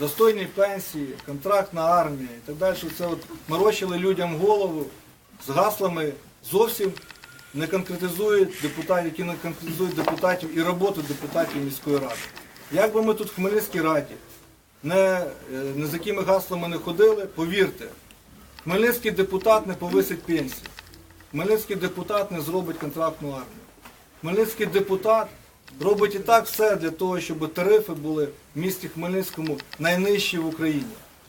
достойні пенсії, контрактна армія і так далі. Це от морочили людям голову з гаслами зовсім не конкретизують депутатів, які не конкретизують депутатів і роботу депутатів міської ради. Як би ми тут в Хмельницькій раді не, е, не з якими гаслами не ходили, повірте, Хмельницький депутат не повисить пенсію. Хмельницький депутат не зробить контрактну армію. Хмельницький депутат робить і так все для того, щоб тарифи були в місті Хмельницькому найнижчі в Україні.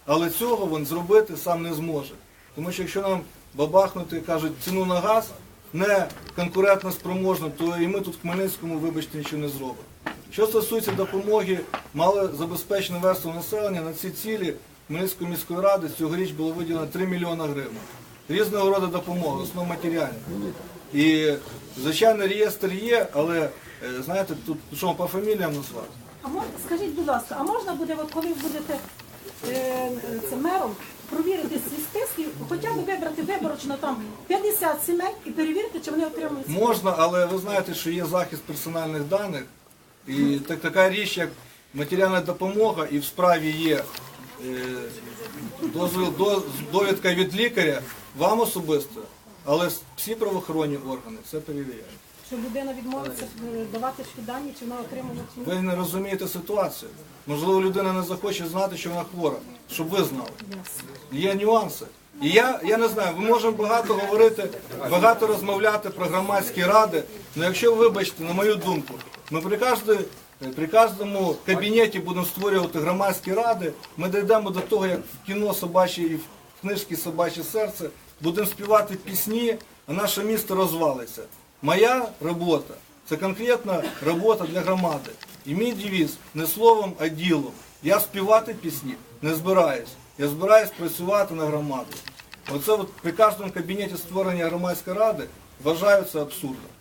Але цього він зробити сам не зможе. Тому що якщо нам бабахнути, кажуть, ціну на газ не конкурентно спроможно, то і ми тут в Хмельницькому, вибачте, нічого не зробимо. Що стосується допомоги малозабезпеченим верствам населення, на ці цілі Хмельницької міської ради цьогоріч було виділено 3 мільйони гривень. Різного роду допомоги, в основному матеріальна. І, звичайно, реєстр є, але знаєте, тут що по фаміліям назвати? А мож, скажіть, будь ласка, а можна буде, от коли ви будете е, це, мером, провірити ці списки, хоча б вибрати виборочно там 50 сімей і перевірити, чи вони отримують Можна, але ви знаєте, що є захист персональних даних, і так, така річ, як матеріальна допомога, і в справі є е, дозвіл, до, довідка від лікаря, вам особисто, але всі правоохоронні органи це перевіряють. Що людина відмовиться е, давати дані, чи вона отримала ні? Ви не розумієте ситуацію. Можливо, людина не захоче знати, що вона хвора, щоб ви знали. Є нюанси. І я, я не знаю, ми можемо багато говорити, багато розмовляти про громадські ради, але якщо вибачте, на мою думку, ми при, кожній, при кожному кабінеті будемо створювати громадські ради, ми дійдемо до того, як в кіно собаче і в книжці собаче серце, будемо співати пісні, а наше місто розвалиться. Моя робота це конкретна робота для громади. І мій девіз не словом, а ділом. Я співати пісні не збираюсь. Я збираюсь працювати на громаду. Оце от при кожному кабінеті створення громадської ради вважаю це абсурдом.